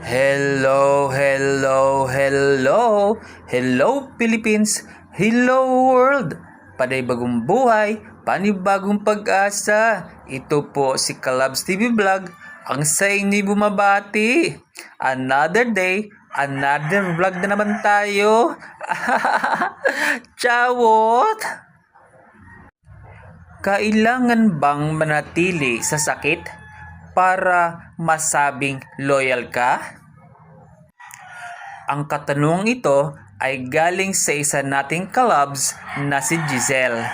Hello, hello, hello. Hello Philippines. Hello world. Panay bagong buhay, panibagong pag-asa. Ito po si Kalabs TV Vlog. Ang sa inyo bumabati. Another day, another vlog na naman tayo. Chawot! Kailangan bang manatili sa sakit para masabing loyal ka? Ang katanungang ito ay galing sa isa nating kalabs na si Giselle.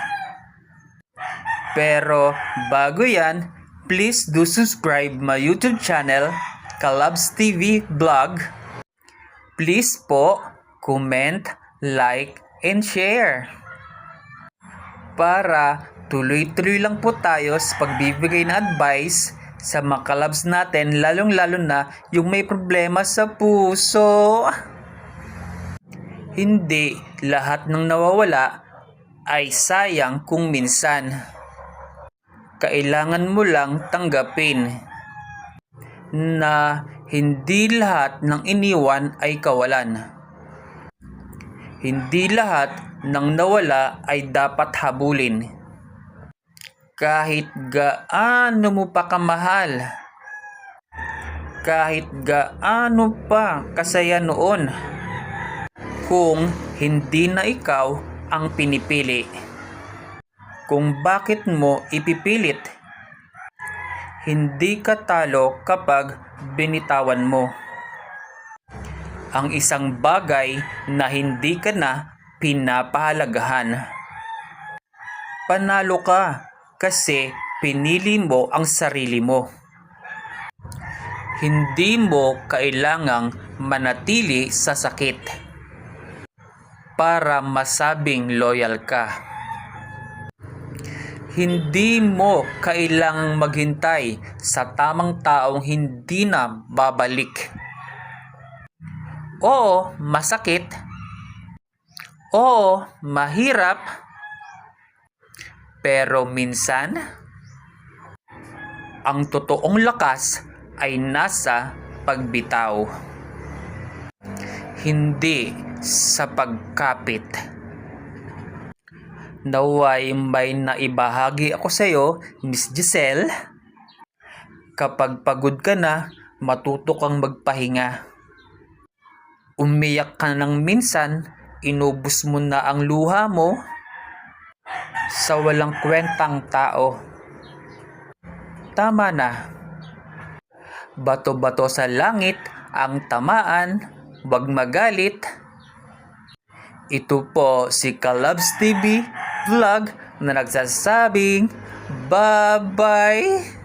Pero bago yan, please do subscribe my YouTube channel, Kalabs TV Vlog. Please po, comment, like, and share para tuloy-tuloy lang po tayo sa pagbibigay ng advice sa mga kalabs natin, lalong-lalo na yung may problema sa puso. Hindi lahat ng nawawala ay sayang kung minsan. Kailangan mo lang tanggapin na hindi lahat ng iniwan ay kawalan. Hindi lahat ng nawala ay dapat habulin. Kahit gaano mo pa kamahal. Kahit gaano pa kasaya noon. Kung hindi na ikaw ang pinipili. Kung bakit mo ipipilit. Hindi ka talo kapag binitawan mo ang isang bagay na hindi ka na pinapahalagahan. Panalo ka kasi pinili mo ang sarili mo. Hindi mo kailangang manatili sa sakit para masabing loyal ka. Hindi mo kailangang maghintay sa tamang taong hindi na babalik. Oo, masakit. Oo, mahirap. Pero minsan, ang totoong lakas ay nasa pagbitaw. Hindi sa pagkapit. Naway may naibahagi ako sa iyo, Miss Giselle. Kapag pagod ka na, matuto kang magpahinga. Umiyak ka ng minsan, inubos mo na ang luha mo sa walang kwentang tao. Tama na. Bato-bato sa langit ang tamaan, wag magalit. Ito po si Kalabs TV Vlog na nagsasabing bye-bye.